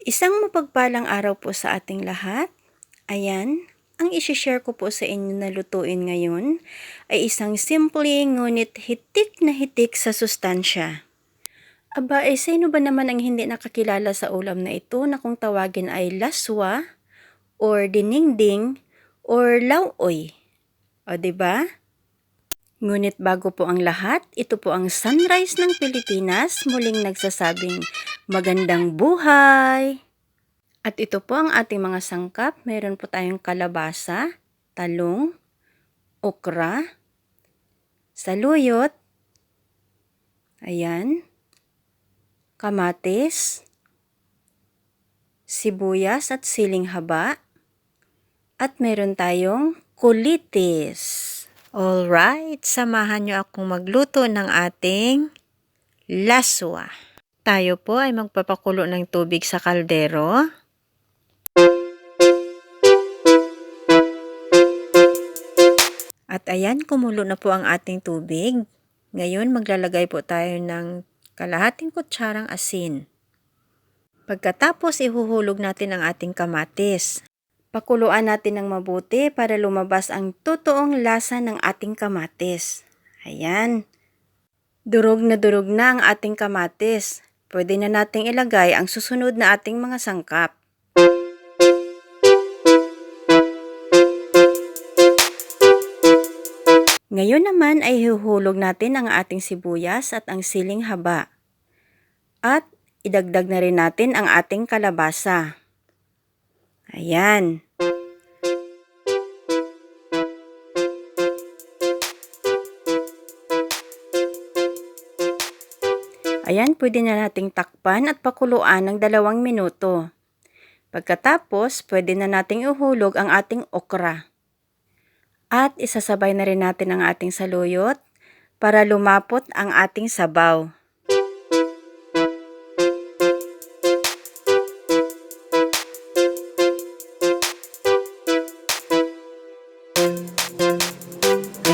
Isang mapagpalang araw po sa ating lahat. Ayan, ang isishare ko po sa inyo na lutuin ngayon ay isang simple ngunit hitik na hitik sa sustansya. Aba, eh sino ba naman ang hindi nakakilala sa ulam na ito na kung tawagin ay laswa or diningding or lauoy? O, ba? Ngunit bago po ang lahat, ito po ang sunrise ng Pilipinas muling nagsasabing magandang buhay! At ito po ang ating mga sangkap. Meron po tayong kalabasa, talong, okra, saluyot, ayan, kamatis, sibuyas at siling haba, at meron tayong kulitis. Alright, samahan nyo akong magluto ng ating laswa. Tayo po ay magpapakulo ng tubig sa kaldero. At ayan, kumulo na po ang ating tubig. Ngayon, maglalagay po tayo ng kalahating kutsarang asin. Pagkatapos, ihuhulog natin ang ating kamatis. Pakuluan natin ng mabuti para lumabas ang totoong lasa ng ating kamatis. Ayan. Durog na durog na ang ating kamatis. Pwede na nating ilagay ang susunod na ating mga sangkap. Ngayon naman ay hihuhulog natin ang ating sibuyas at ang siling haba. At idagdag na rin natin ang ating kalabasa. Ayan. Ayan, pwede na nating takpan at pakuluan ng dalawang minuto. Pagkatapos, pwede na nating uhulog ang ating okra. At isasabay na rin natin ang ating saluyot para lumapot ang ating sabaw.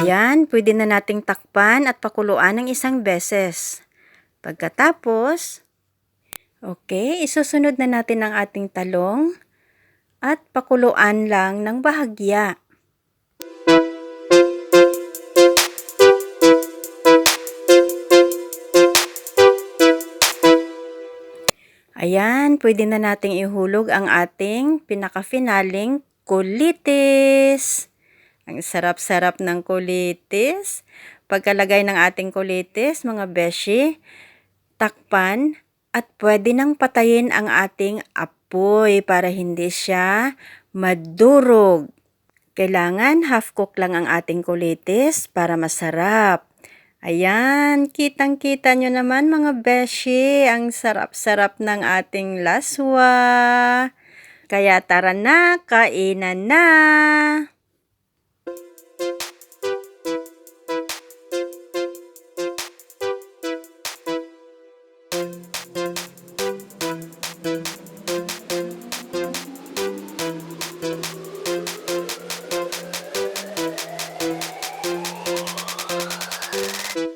Ayan, pwede na nating takpan at pakuluan ng isang beses. Pagkatapos, okay, isusunod na natin ang ating talong at pakuluan lang ng bahagya. Ayan, pwede na nating ihulog ang ating pinakafinaling kulitis. Ang sarap-sarap ng kulitis. Pagkalagay ng ating kulitis, mga beshi, takpan at pwede nang patayin ang ating apoy para hindi siya madurog. Kailangan half cook lang ang ating kulitis para masarap. Ayan, kitang-kita nyo naman mga beshi, ang sarap-sarap ng ating laswa. Kaya tara na, kainan na! Thank